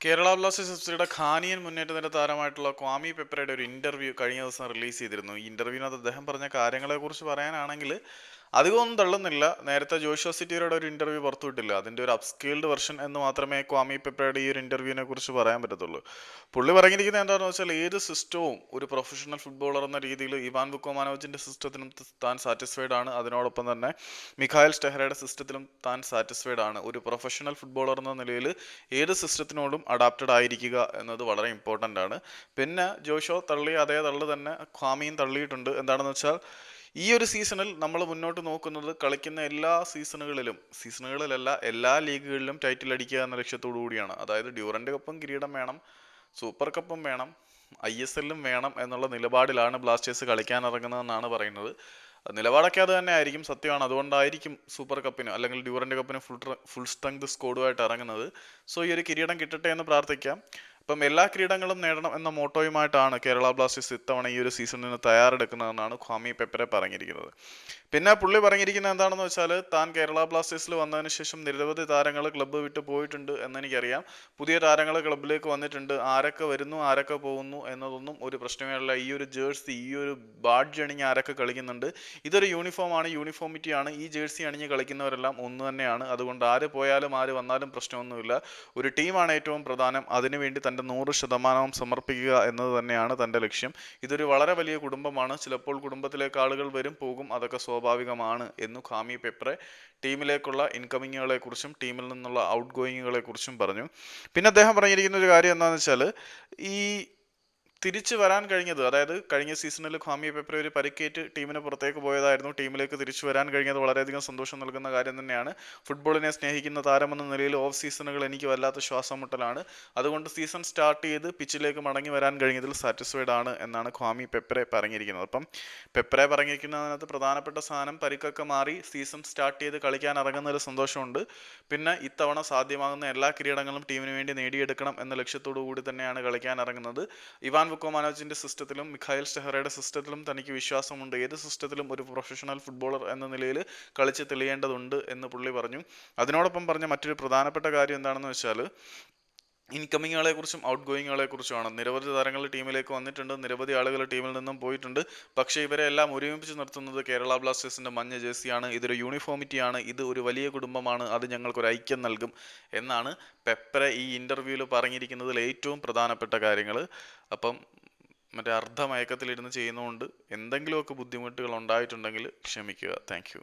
Kerala Blasters F സിയുടെ ഖാനിയൻ മുന്നേറ്റത്തിന്റെ താരമായിട്ടുള്ള Kwame പെപ്പറയുടെ ഒരു interview കഴിഞ്ഞ ദിവസം റിലീസ് ചെയ്തിരുന്നു. ഈ ഇന്റർവ്യൂവിനകത്ത് അദ്ദേഹം പറഞ്ഞ കാര്യങ്ങളെ കുറിച്ച് പറയാനാണെങ്കിൽ അധികമൊന്നും തള്ളുന്നില്ല. നേരത്തെ ജോഷോ സിറ്റിയുടെ ഒരു ഇന്റർവ്യൂ പുറത്തുവിട്ടില്ല. അതിന്റെ ഒരു അപ്സ്കിൽഡ് വെർഷൻ എന്ന് മാത്രമേ ക്വാമി പെപ്പയുടെ ഈ ഒരു ഇന്റർവ്യൂവിനെ കുറിച്ച് പറയാൻ പറ്റത്തുള്ളൂ. പുള്ളി പറഞ്ഞിരിക്കുന്നത് എന്താണെന്ന് വെച്ചാൽ ഏത് സിസ്റ്റവും ഒരു പ്രൊഫഷണൽ ഫുട്ബോളർ എന്ന രീതിയിൽ ഇവാൻ ബുക്കോമാനോവിച്ചിന്റെ സിസ്റ്റത്തിനും താൻ സാറ്റിസ്ഫൈഡ് ആണ്. അതിനോടൊപ്പം തന്നെ മിഖായൽ സ്റ്റെഹറയുടെ സിസ്റ്റത്തിലും താൻ സാറ്റിസ്ഫൈഡ് ആണ്. ഒരു പ്രൊഫഷണൽ ഫുട്ബോളർ എന്ന നിലയിൽ ഏത് സിസ്റ്റത്തിനോടും അഡാപ്റ്റഡ് ആയിരിക്കുക എന്നത് വളരെ ഇമ്പോർട്ടന്റ് ആണ്. പിന്നെ ജോഷോ തള്ളി അതേ തള്ളു തന്നെ ഖാമിയും തള്ളിയിട്ടുണ്ട്. എന്താണെന്ന് വെച്ചാൽ ഈ ഒരു സീസണിൽ നമ്മൾ മുന്നോട്ട് നോക്കുന്നത് കളിക്കുന്ന എല്ലാ സീസണുകളിലും സീസണുകളിലല്ല എല്ലാ ലീഗുകളിലും ടൈറ്റിൽ അടിക്കുക എന്ന ലക്ഷ്യത്തോടു കൂടിയാണ്. അതായത് ഡ്യൂറന്റ് കപ്പും കിരീടം വേണം സൂപ്പർ കപ്പും വേണം ഐ എസ് എല്ലും വേണം എന്നുള്ള നിലപാടിലാണ് ബ്ലാസ്റ്റേഴ്സ് കളിക്കാൻ ഇറങ്ങുന്നതെന്നാണ് പറയുന്നത്. നിലപാടൊക്കെ അത് തന്നെ ആയിരിക്കും സത്യമാണ്. അതുകൊണ്ടായിരിക്കും സൂപ്പർ കപ്പിന് അല്ലെങ്കിൽ ഡ്യൂറന്റ് കപ്പിന് ഫുൾ ഫുൾ സ്ട്രെങ്ത് സ്കോഡുമായിട്ട് ഇറങ്ങുന്നത്. സോ ഈ ഒരു കിരീടം കിട്ടട്ടെ എന്ന് പ്രാർത്ഥിക്കാം. ഇപ്പം എല്ലാ ക്രീഡങ്ങളും നേടണം എന്ന മോട്ടോയുമായിട്ടാണ് കേരള ബ്ലാസ്റ്റേഴ്സ് ഇത്തവണ ഈ ഒരു സീസണിന് തയ്യാറെടുക്കുന്നതെന്നാണ് ഖാമി പെപ്പറെ പറഞ്ഞിരിക്കുന്നത്. പിന്നെ പുള്ളി പറഞ്ഞിരിക്കുന്നത് എന്താണെന്ന് വെച്ചാൽ താൻ കേരള ബ്ലാസ്റ്റേഴ്സിൽ വന്നതിന് ശേഷം നിരവധി താരങ്ങൾ ക്ലബ്ബ് വിട്ട് പോയിട്ടുണ്ട് എന്നെനിക്കറിയാം. പുതിയ താരങ്ങൾ ക്ലബ്ബിലേക്ക് വന്നിട്ടുണ്ട്. ആരൊക്കെ വരുന്നു ആരൊക്കെ പോകുന്നു എന്നതൊന്നും ഒരു പ്രശ്നമേയല്ല ഈ ഒരു ജേഴ്സി ഈ ഒരു ബാഡ്ജ് അണിഞ്ഞ് ആരൊക്കെ കളിക്കുന്നുണ്ട്? ഇതൊരു യൂണിഫോമാണ് യൂണിഫോമിറ്റിയാണ് ഈ ജേഴ്സി അണിഞ്ഞ് കളിക്കുന്നവരെല്ലാം ഒന്ന് തന്നെയാണ്. അതുകൊണ്ട് ആര് പോയാലും ആര് വന്നാലും പ്രശ്നമൊന്നുമില്ല. ഒരു ടീമാണ് ഏറ്റവും പ്രധാനം. അതിനുവേണ്ടി തന്റെ നൂറ് ശതമാനവും സമർപ്പിക്കുക എന്നത് തന്നെയാണ് തന്റെ ലക്ഷ്യം. ഇതൊരു വളരെ വലിയ കുടുംബമാണ്. ചിലപ്പോൾ കുടുംബത്തിലേക്ക് ആളുകൾ വരും പോകും. അതൊക്കെ സ്വാഭാവികമാണ് എന്നു ഖാമി പെപ്രെ ടീമിലേക്കുള്ള ഇൻകമ്മിങ്ങുകളെ കുറിച്ചും ടീമിൽ നിന്നുള്ള ഔട്ട് ഗോയിങ്ങുകളെ കുറിച്ചും പറഞ്ഞു. പിന്നെ അദ്ദേഹം പറഞ്ഞിരിക്കുന്ന ഒരു കാര്യം എന്താണെന്ന് വെച്ചാൽ ഈ തിരിച്ചു വരാൻ കഴിഞ്ഞത് അതായത് കഴിഞ്ഞ സീസണിൽ ഖാമി പെപ്പർ ഒരു പരിക്കേറ്റ് ടീമിന് പുറത്തേക്ക് പോയതായിരുന്നു. ടീമിലേക്ക് തിരിച്ചു വരാൻ കഴിഞ്ഞത് വളരെയധികം സന്തോഷം നൽകുന്ന കാര്യം തന്നെയാണ്. ഫുട്ബോളിനെ സ്നേഹിക്കുന്ന താരമെന്ന നിലയിൽ ഓഫ് സീസണുകൾ എനിക്ക് വല്ലാത്ത ശ്വാസം മുട്ടലാണ് അതുകൊണ്ട് സീസൺ സ്റ്റാർട്ട് ചെയ്ത് പിച്ചിലേക്ക് മടങ്ങി വരാൻ കഴിഞ്ഞതിൽ സാറ്റിസ്ഫൈഡ് ആണ് എന്നാണ് ഖാമി പെപ്പറെ പറഞ്ഞിരിക്കുന്നത്. അപ്പം പെപ്പറെ പറഞ്ഞിരിക്കുന്നതിനകത്ത് പ്രധാനപ്പെട്ട സാധനം പരിക്കൊക്കെ മാറി സീസൺ സ്റ്റാർട്ട് ചെയ്ത് കളിക്കാൻ ഇറങ്ങുന്നതിൽ സന്തോഷമുണ്ട്. പിന്നെ ഇത്തവണ സാധ്യമാകുന്ന എല്ലാ കിരീടങ്ങളും ടീമിന് വേണ്ടി നേടിയെടുക്കണം എന്ന ലക്ഷ്യത്തോടു കൂടി തന്നെയാണ് കളിക്കാൻ ഇറങ്ങുന്നത്. ഇവാൻ വുക്കോ സിസ്റ്റത്തിലും മിഖായൽ സ്റ്റെഹറയുടെ സിസ്റ്റത്തിലും തനിക്ക് വിശ്വാസമുണ്ട്. ഏത് സിസ്റ്റത്തിലും ഒരു പ്രൊഫഷണൽ ഫുട്ബോളർ എന്ന നിലയിൽ കളിച്ച് തെളിയേണ്ടതുണ്ട് എന്ന് പുള്ളി പറഞ്ഞു. അതിനോടൊപ്പം പറഞ്ഞ മറ്റൊരു പ്രധാനപ്പെട്ട കാര്യം എന്താണെന്ന് വെച്ചാൽ ഇൻകമിങ്ങുകളെ കുറിച്ചും ഔട്ട് ഗോയിങ്ങുകളെ കുറിച്ചുമാണ് നിരവധി താരങ്ങൾ ടീമിലേക്ക് വന്നിട്ടുണ്ട്. നിരവധി ആളുകൾ ടീമിൽ നിന്നും പോയിട്ടുണ്ട്. പക്ഷേ ഇവരെ എല്ലാം ഒരുമിപ്പിച്ച് നിർത്തുന്നത് കേരള ബ്ലാസ്റ്റേഴ്സിന്റെ മഞ്ഞ ജേഴ്സിയാണ്. ഇതൊരു യൂണിഫോമിറ്റിയാണ്. ഇത് ഒരു വലിയ കുടുംബമാണ്. അത് ഞങ്ങൾക്ക് ഒരു ഐക്യം നൽകും എന്നാണ് പെപ്പറെ ഈ ഇന്റർവ്യൂവിൽ പറഞ്ഞിരിക്കുന്നതിൽ ഏറ്റവും പ്രധാനപ്പെട്ട കാര്യങ്ങൾ അപ്പം മറ്റേ അർദ്ധമയക്കത്തിലിരുന്ന് ചെയ്യുന്നതുകൊണ്ട് എന്തെങ്കിലുമൊക്കെ ബുദ്ധിമുട്ടുകൾ ഉണ്ടായിട്ടുണ്ടെങ്കിൽ ക്ഷമിക്കുക. താങ്ക്